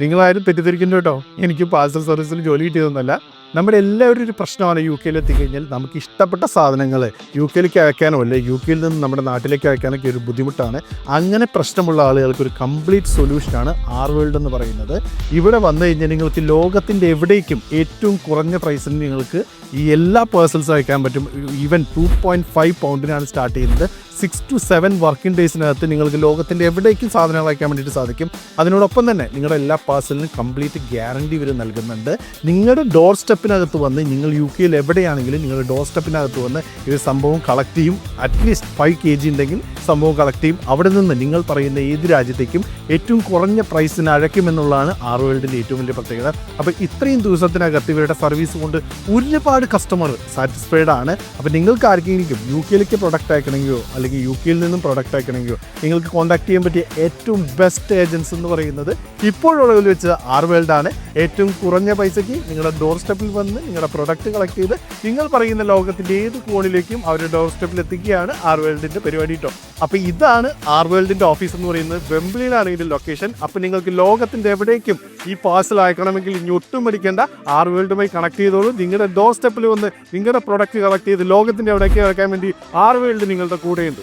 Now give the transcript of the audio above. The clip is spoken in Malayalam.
നിങ്ങളാരും തെറ്റിദ്ധരിക്കുന്നു കേട്ടോ. എനിക്ക് പാർസൽ സർവീസിൽ ജോലി കിട്ടിയതൊന്നുമല്ല. നമ്മുടെ എല്ലാവരും ഒരു പ്രശ്നമാണ് യു കെയിൽ എത്തിക്കഴിഞ്ഞാൽ നമുക്ക് ഇഷ്ടപ്പെട്ട സാധനങ്ങൾ യു കെയിലേക്ക് അയക്കാനോ അല്ലെ യു കെയിൽ നിന്ന് നമ്മുടെ നാട്ടിലേക്ക് അയക്കാനൊക്കെ ഒരു ബുദ്ധിമുട്ടാണ്. അങ്ങനെ പ്രശ്നമുള്ള ആളുകൾക്ക് ഒരു കംപ്ലീറ്റ് സൊല്യൂഷനാണ് ആർ വേൾഡ് എന്ന് പറയുന്നത്. ഇവിടെ വന്നു കഴിഞ്ഞാൽ നിങ്ങൾക്ക് ലോകത്തിന്റെ എവിടേക്കും ഏറ്റവും കുറഞ്ഞ പ്രൈസിന് നിങ്ങൾക്ക് ഈ എല്ലാ പേഴ്സൽസും അയക്കാൻ പറ്റും. ഈവൻ ടു പോയിന്റ് ഫൈവ് പൗണ്ടിനാണ് സ്റ്റാർട്ട് ചെയ്യുന്നത്. സിക്സ് ടു സെവൻ വർക്കിംഗ് ഡേയ്സിനകത്ത് നിങ്ങൾക്ക് ലോകത്തിന്റെ എവിടേക്കും സാധനങ്ങൾ അയക്കാൻ വേണ്ടിയിട്ട് സാധിക്കും. അതിനോടൊപ്പം തന്നെ നിങ്ങളുടെ എല്ലാ പാഴ്സലിനും കംപ്ലീറ്റ് ഗ്യാരണ്ടി ഇവർ നൽകുന്നുണ്ട്. നിങ്ങളുടെ ഡോർ സ്റ്റെപ്പിനകത്ത് വന്ന് നിങ്ങൾ യു കെയിൽ എവിടെയാണെങ്കിലും നിങ്ങളുടെ ഡോർ സ്റ്റെപ്പിനകത്ത് വന്ന് ഇത് സംഭവം കളക്ട് ചെയ്യും. അറ്റ്ലീസ്റ്റ് ഫൈവ് കെ ജി ഉണ്ടെങ്കിൽ സംഭവം കളക്ട് ചെയ്യും. അവിടെ നിന്ന് നിങ്ങൾ പറയുന്ന ഏത് രാജ്യത്തേക്കും ഏറ്റവും കുറഞ്ഞ പ്രൈസിന് അഴയ്ക്കുമെന്നുള്ളതാണ് ആർ വേൾഡിന്റെ ഏറ്റവും വലിയ പ്രത്യേകത. അപ്പോൾ ഇത്രയും ദിവസത്തിനകത്ത് ഇവരുടെ സർവീസ് കൊണ്ട് ഒരുപാട് കസ്റ്റമർ സാറ്റിസ്ഫൈഡ് ആണ്. അപ്പോൾ നിങ്ങൾക്ക് ആർക്കെങ്കിലും യു കെയിലേക്ക് പ്രൊഡക്റ്റ് അയക്കണമെങ്കിലോ അല്ലെങ്കിൽ യു കെയിൽ നിന്നും പ്രൊഡക്റ്റ് അയക്കണമെങ്കിലോ നിങ്ങൾക്ക് കോൺടാക്ട് ചെയ്യാൻ പറ്റിയ ഏറ്റവും ബെസ്റ്റ് ഏജൻസ് എന്ന് പറയുന്നത് ഇപ്പോഴുള്ളതിൽ വെച്ച് ആർ വേൾഡ് ആണ്. ഏറ്റവും കുറഞ്ഞ പൈസയ്ക്ക് നിങ്ങളുടെ ഡോർ സ്റ്റെപ്പിൽ വന്ന് നിങ്ങളുടെ പ്രൊഡക്റ്റ് കളക്ട് ചെയ്ത് നിങ്ങൾ പറയുന്ന ലോകത്തിന്റെ ഏത് കോണിലേക്കും അവരുടെ ഡോർ സ്റ്റെപ്പിൽ എത്തിക്കുകയാണ് ആർ വേൾഡിന്റെ പരിപാടി കേട്ടോ അപ്പോൾ ഇതാണ് ആർ വേൾഡിന്റെ ഓഫീസ് എന്ന് പറയുന്നത്. വെമ്പിളിയിലാണ് ഇതിന്റെ ലൊക്കേഷൻ അപ്പോൾ നിങ്ങൾക്ക് ലോകത്തിന്റെ എവിടേക്കും ഈ പാഴ്സൽ അയക്കണമെങ്കിൽ ഇനി ഒട്ടും മടിക്കേണ്ട. ആർ വേൾഡുമായി കണക്ട് ചെയ്തോളൂ. നിങ്ങളുടെ ഡോർ സ്റ്റെപ്പിൽ വന്ന് നിങ്ങളുടെ പ്രൊഡക്റ്റ് കളക്ട് ചെയ്ത് ലോകത്തിന്റെ എവിടേക്ക് അയക്കാൻ വേണ്ടി ആർ വേൾഡ് നിങ്ങളുടെ കൂടെയുണ്ട്.